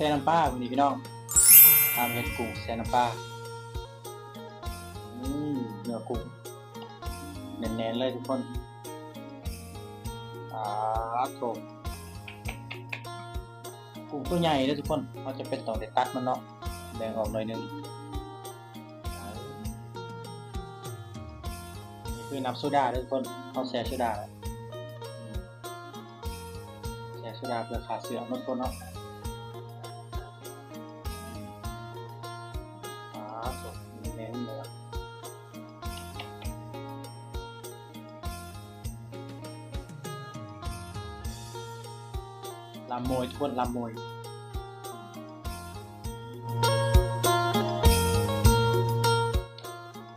แซ่น้ำปลาวันนี้พี่น้องทำเห็ดกุ้งแซ่น้ำปลาอืมเนื้อกุ้งแน่นๆเลยทุกคนอ่าโถกุ้งตัวใหญ่เลยทุกคนเขาจะเป็นต้องได้ตัดมันเนาะแบ่งออกหน่อยหนึงนี่คือน้ำโซดาเด้อทุกคนเขาแซ่โซดาแล้วอืมแซ่โซดาเพื่อขาเสื่อมเนาะทุกคนเนาะ ลำโมยทวนลำโมย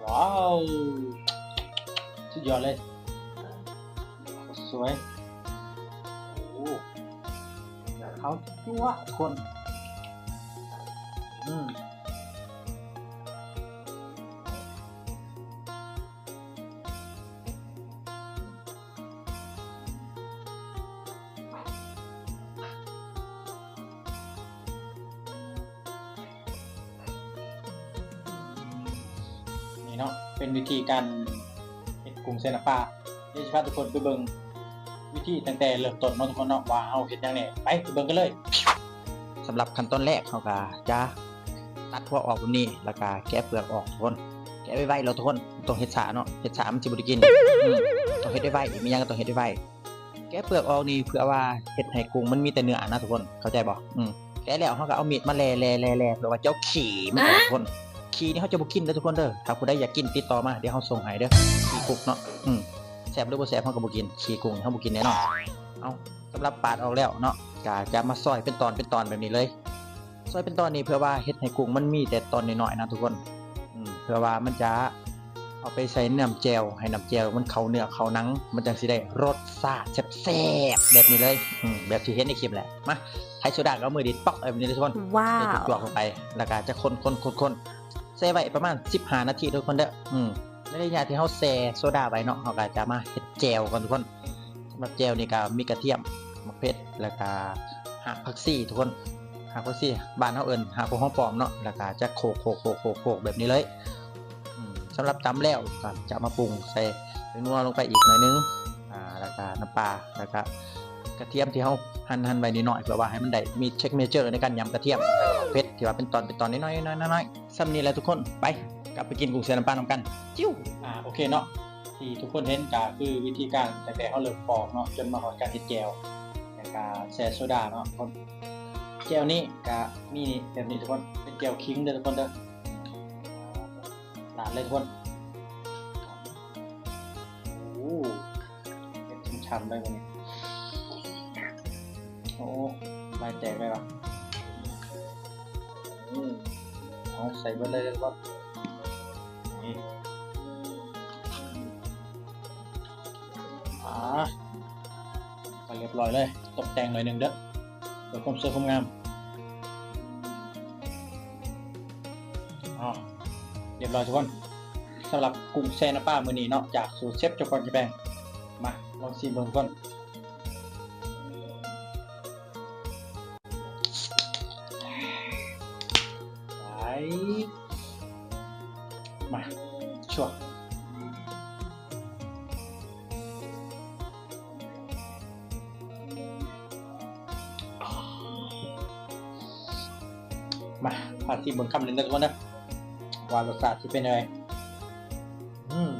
ว้าวสุดยอดเลยสวยโอ้เขาจั่วคน เนาะเป็นวิธีการเฮ็ดกุ้งเซนปาเดี๋ยวจะพาทุกคนไปเบิ่งวิธีตั้งแต่เริ่มต้นเนาะทุกคนเนาะว่าเฮาเฮ็ดจังไดไปไปเบิ่งกันเลยสำหรับขั้นตอนแรกเฮาก็จะตัดหัวออกแบบนี้แล้วก็แกะเปลือกออกทุกคนแกะไว้ๆแล้วทุกคนต้องเฮ็ดสาเนาะเฮ็ดสามันสิบ่ได้กินต้องเฮ็ดไว้ๆมียังก็ต้องเฮ็ดไว้ๆแกะเปลือกออกนี่เพื่อว่าเฮ็ดให้กุ้งมันมีแต่เนื้อนะทุกคนเข้าใจบ่อืมแกะแล้วเฮาก็เอามีดมาแล่ๆๆๆเพื่อว่าเจ้าขี้มันออกทุกคน ขี้นี่เขาจะบ่กินเด้อทุกคนเด้อถ้าผู้ใดอยากกินติดต่อมาเดี๋ยวเขาส่งให้เด้อขี้กุกเนาะอืมแซ่บหรือบ่แซ่บเขาก็บ่กินขี้กุ้งเขาบ่กินแน่นอนเอาสำหรับปาดออกแล้วเนาะก็จะมาซอยเป็นตอนเป็นตอนแบบนี้เลย ซอยเป็นตอนนี้เพื่อว่าเฮ็ดให้กุ้งมันมีแต่ตอนน้อยๆนะทุกคนอืมเพื่อว่ามันจะเอาไปใส่น้ำแจ่วให้น้ำแจ่วมันเข้าเนื้อเข้าหนัง มันจังสิได้รสชาติแซ่บๆแบบนี้เลยอืมแบบที่เห็นในคลิปแหละมาให้โซดาก็เอามือดิดป๊อกแบบนี้เลยทุกคนว้าเดี๋ยววจวกลงไปแล้วก็จะคนคน คนคนแช่ไว้ประมาณ 15 นาทีทุกคนเด้ออืมในระยะที่เขาแช่โซดาไว้เนาะเขาก็จะมาเฮ็ดแจวกันทุกคนสำหรับแจวนี่ก็มีกระเทียมมะเขือแล้วก็หักผักชีทุกคนหักผักชีบ้านเขาเอิ้นหักพวกหอมปอมเนาะแล้วก็จะโขกโขกโขกโขกโขกแบบนี้เลยอืมสำหรับตำแล้วก็จะมาปรุงใส่เป็นนัวลงไปอีกหน่อยนึงอ่าแล้วก็น้ำปลาแล้วก็ กระเทียมที่เขาหั่นหั่นไว้นิดหน่อยเพื่อว่าให้มันได้มีเช็คเมเจอร์ในการยำกระเทียมเผ็ดที่ว่าเป็นตอนเป็นตอนน้อยๆน้อยๆน้อยซ้ำนี้แหละทุกคนไปกลับไปกินกุ้งเสียน้ำปลาน้ำกันจิ้วอ่าโอเคเนาะที่ทุกคนเห็นก็คือวิธีการแตั้งแต่เขาเริ่มปอกเนาะจนมาหอดการเฮ็ดแจวแล้วก็แช่โซดาเนาะทุกคนแจวนี้ก็มีนี่แบบนี้ทุกคนเป็นแจวคิงเด้อทุกคนเด้อหลานเลยทุกคนโอ้เป็นช้ำๆเลยวันนี้ อ้ลายแตกเลยวะอืมเอาใส่เบิดเลยเลยว่านี่อ่าไปเรียบร้อยเลย ตกแต่งหน่อยหนึ่งเด้อเพื่อความสวยความงามอ๋อเรียบร้อยทุกคนสำหรับกุ้งแช่น้ำปลามือนี้เนาะจากสูตรเชฟเจ้าของจะแบงมาลองชิมเบิ่งทุกคน มาชัวร์มาพาที่บนคำหนึ่งนะทุกคนนะว่ารสชาติจะเป็นยังไงอืม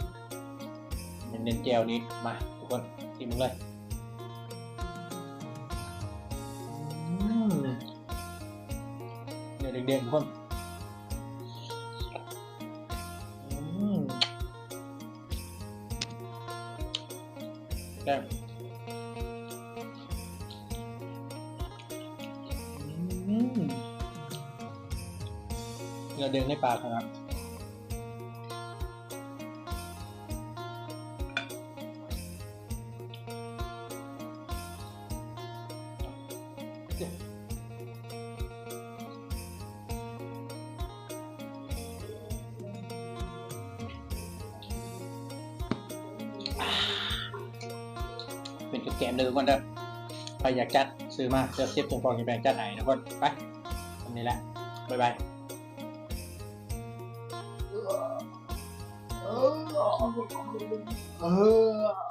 เน้นๆแจวนี้มาทุกคนทีมึงเลยอืมเนี่ยเด็กๆทุกคน แก้มเราเดินในปากนะครับเจะแนเกมเลยทุกคนเด้อใครอยากจัดซื้อมาจะเทียบตรงฟองกินแบงจัดไหนนะกคนไปทำนี้แหละบ๊ายบาย Oh,